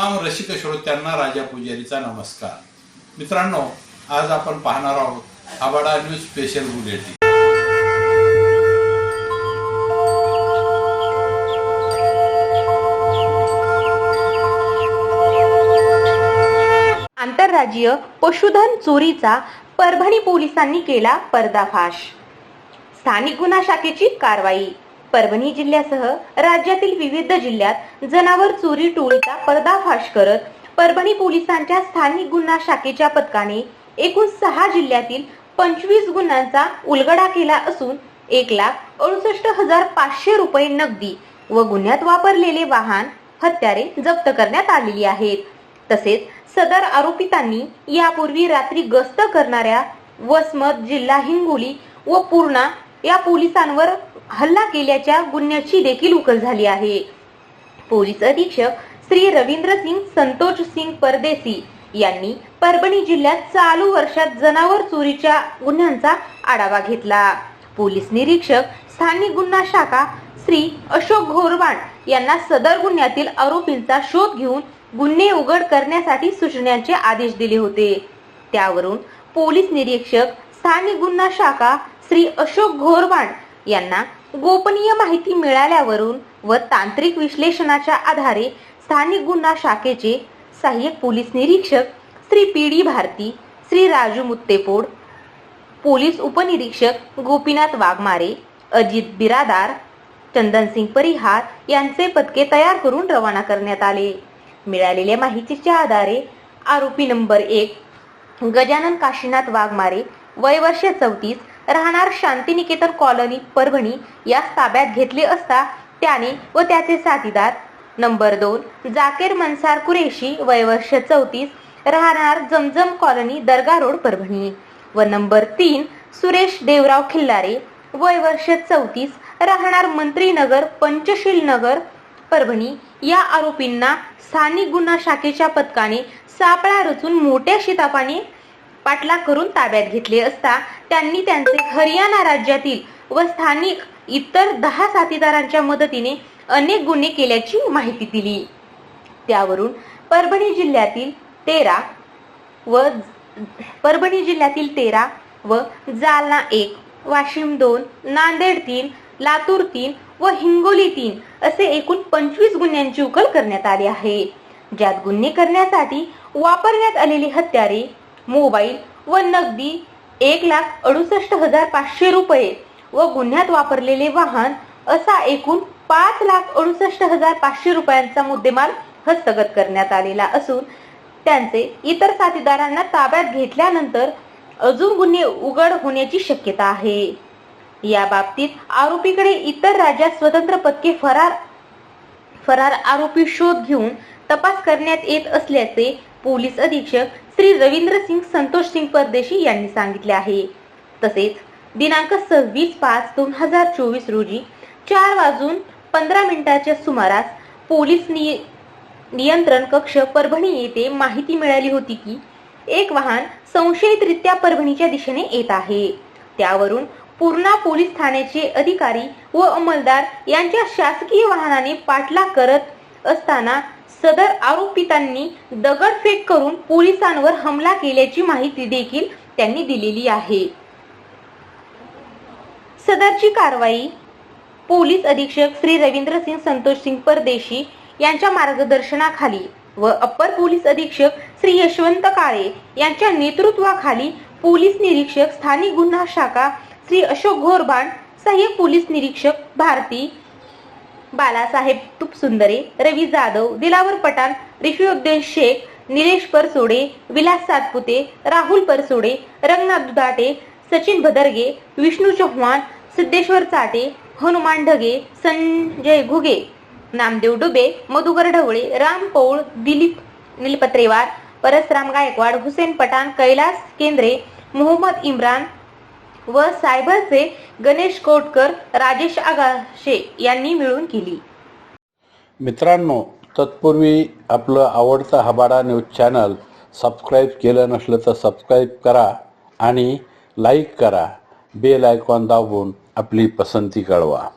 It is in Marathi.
रसिक श्रोत्यांना राजा पुजारीचा नमस्कार. मित्रांनो आज आपण पाहणार आहोत आबाडा न्यूज स्पेशल बुलेटिन आंतरराज्य पशुधन चोरीचा परभणी पोलिसांनी केला पर्दाफाश. स्थानिक गुन्हा शाखेची कारवाई. परभणी जिल्ह्यासह राज्यातील विविध जिल्ह्यात जनावर चोरी टोळीचा पर्दाफाश करत परभणी पोलिसांच्या स्थानिक गुन्हा शाखेच्या पथकाने एकूण सहा जिल्ह्यातील पंचवीस गुन्ह्यांचा उलगडा केला असून एक लाख अडुसष्ट हजार पाचशे रुपये नगदी व गुन्ह्यात वापरलेले वाहन हत्यारे जप्त करण्यात आलेली आहेत. तसेच सदर आरोपितांनी यापूर्वी रात्री गस्त करणाऱ्या वसमत जिल्हा हिंगोली व पूर्णा या पोलिसांवर हल्ला केल्याच्या गुन्ह्याची देखील उकल झाली आहे. पोलीस अधीक्षक श्री रवींद्र सिंग संतोष सिंग परदेसी यांनी परभणी जिल्ह्यात चालू वर्षात जनावर चोरीच्या गुन्ह्यांचा आढावा घेतला. पोलीस निरीक्षक स्थानिक गुन्हा शाखा श्री अशोक घोरवाण यांना सदर गुन्ह्यातील आरोपींचा शोध घेऊन गुन्हे उघड करण्यासाठी सूचनांचे आदेश दिले होते. त्यावरून पोलीस निरीक्षक स्थानिक गुन्हा शाखा श्री अशोक घोरवाण यांना गोपनीय माहिती मिळाल्यावरून व तांत्रिक विश्लेषणाच्या आधारे स्थानिक गुन्हा शाखेचे सहाय्यक पोलीस निरीक्षक Shri P D Bharati Shri Raju Muttepod police उपनिरीक्षक गोपीनाथ वाघमारे अजित बिरादार चंदनसिंग परिहार यांचे पदके तयार करून रवाना करण्यात आले. मिळालेल्या माहितीच्या आधारे आरोपी नंबर एक गजानन काशीनाथ वाघमारे वय वर्ष चौतीस राहणार शांतिनिकेतन कॉलनी परभणी या ताब्यात घेतले असता त्याने व त्याचे साथीदार नंबर दोन जाकेर मनसार कुरेशी वयवर्ष चौतीस राहणार जमजम कॉलनी दर्गा रोड परभणी व नंबर तीन सुरेश देवराव खिल्लारे वयवर्ष चौतीस राहणार मंत्रीनगर पंचशील नगर परभणी या आरोपींना स्थानिक गुन्हा शाखेच्या पथकाने सापळा रचून मोठ्या शितापाने पाठलाग करून ताब्यात घेतले असता त्यांनी त्यांचे हरियाणा राज्यातील व स्थानिक इतर दहा साथीदारांच्या मदतीने अनेक गुन्हे केल्याची माहिती दिली. त्यावरून परभणी जिल्ह्यातील तेरा व परभणी जिल्ह्यातील तेरा व जालना एक वाशिम दोन नांदेड तीन लातूर तीन व हिंगोली तीन असे एकूण पंचवीस गुन्ह्यांची उकल करण्यात आली आहे. ज्यात गुन्हे करण्यासाठी वापरण्यात आलेली हत्यारे मोबाईल व नगदी एक लाख अडुसष्ट हजार पाचशे रुपये व गुन्ह्यात वापरलेले वाहन असा एकूण पाच लाख अडुसष्ट हजार पाचशे रुपयांचा मुद्देमाल हस्तगत करण्यात आलेला असून त्यांचे इतर साथीदारांना ताब्यात घेतल्यानंतर अजून गुन्हे उघड होण्याची शक्यता आहे. या बाबतीत आरोपीकडे इतर राज्यात स्वतंत्र पथके फरार फरार आरोपी शोध घेऊन तपास करण्यात येत असल्याचे पोलीस अधीक्षक श्री रवींद्र सिंग संतोष सिंग परदेशी यांनी सांगितले आहे. तसेच दिनांक सव्वीस पाच दोन हजार चोवीस रोजी चार वाजून पंधरा मिनिटाच्या सुमारास पोलीस नि नियंत्रण कक्ष परभणी येथे माहिती मिळाली होती की एक वाहन संशयितरित्या परभणीच्या दिशेने येत आहे. त्यावरून पूर्णा पोलीस ठाण्याचे अधिकारी व अंमलदार यांच्या शासकीय वाहनाने पाठलाग करत असताना सदर आरोपितांनी दगडफेक करून पोलिसांवर हमला केल्याची माहिती देखील त्यांनी दिलेली आहे. सदरची कारवाई पोलीस अधीक्षक श्री रवींद्र सिंग संतोष सिंग परदेशी यांच्या मार्गदर्शनाखाली व अप्पर पोलीस अधीक्षक श्री यशवंत काळे यांच्या नेतृत्वाखाली पोलीस निरीक्षक स्थानिक गुन्हा शाखा श्री अशोक घोरबाण सहाय्यक पोलीस निरीक्षक भारती बालासाहेब तुपसुंदरे रवी जाधव दिलावर पठाण ऋषिउद्दीन शेख निलेश परसोडे विलास सातपुते राहुल परसोडे रंगनाथ दुधाटे सचिन भदरगे विष्णू चव्हाण सिद्धेश्वर चाटे हनुमान ढगे संजय घुगे नामदेव डुबे मधुकर ढवळे राम पौळ दिलीप निलपत्रेवार परसराम गायकवाड हुसेन पठाण कैलास केंद्रे मोहम्मद इम्रान व सायबरचे गणेश कोटकर राजेश आगाशे यांनी मिळून केली. मित्रांनो तत्पूर्वी आपलं आवडतं हबाडा न्यूज चॅनल सबस्क्राईब केलं नसलं तर सबस्क्राईब करा आणि लाईक करा. बेल आयकॉन दाबून आपली पसंती कळवा.